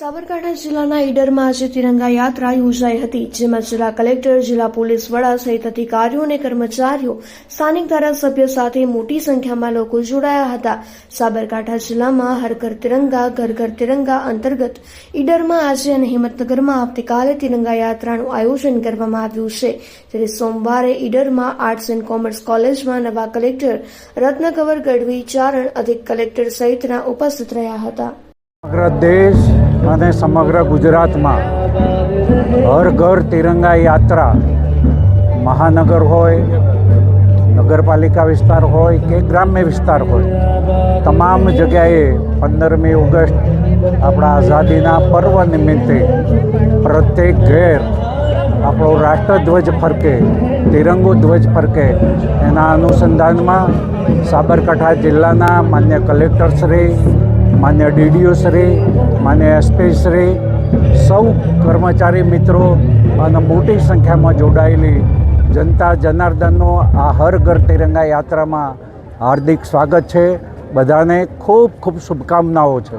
સાબરકાંઠા જિલ્લાના ઈડરમાં આજે તિરંગા યાત્રા યોજાઈ હતી, જેમાં જિલ્લા કલેક્ટર, જિલ્લા પોલીસ વડા સહિત અધિકારીઓ અને કર્મચારીઓ, સ્થાનિક ધારાસભ્યો સાથે મોટી સંખ્યામાં લોકો જોડાયા હતા. સાબરકાંઠા જિલ્લામાં હર ઘર તિરંગા ઘર ઘર તિરંગા અંતર્ગત ઈડરમાં આજે અને હિંમતનગરમાં આવતીકાલે તિરંગા યાત્રાનું આયોજન કરવામાં આવ્યું છે. જ્યારે સોમવારે ઈડરમાં આર્ટસ એન્ડ કોમર્સ કોલેજમાં નવા કલેક્ટર, રત્નકવર ગઢવી ચારણ અધિક કલેક્ટર સહિતના ઉપસ્થિત રહ્યા હતા. સમગ્ર દેશ અને સમગ્ર ગુજરાતમાં હર ઘર તિરંગા યાત્રા મહાનગર હોય, નગરપાલિકા વિસ્તાર હોય કે ગ્રામ્ય વિસ્તાર હોય, તમામ જગ્યાએ પંદરમી ઓગસ્ટ આપણા આઝાદીના પર્વ નિમિત્તે પ્રત્યેક ઘેર આપણો રાષ્ટ્રધ્વજ ફરકે, તિરંગો ધ્વજ ફરકે. એના અનુસંધાનમાં સાબરકાંઠા જિલ્લાના માન્ય કલેક્ટરશ્રી માન્ય ડીડીઓ શ્રી, માન્ય એસપી શ્રી, સૌ કર્મચારી મિત્રો અને મોટી સંખ્યામાં જોડાયેલી જનતા જનાર્દનનો આ હર ઘર તિરંગા યાત્રામાં હાર્દિક સ્વાગત છે. બધાને ખૂબ ખૂબ શુભકામનાઓ છે.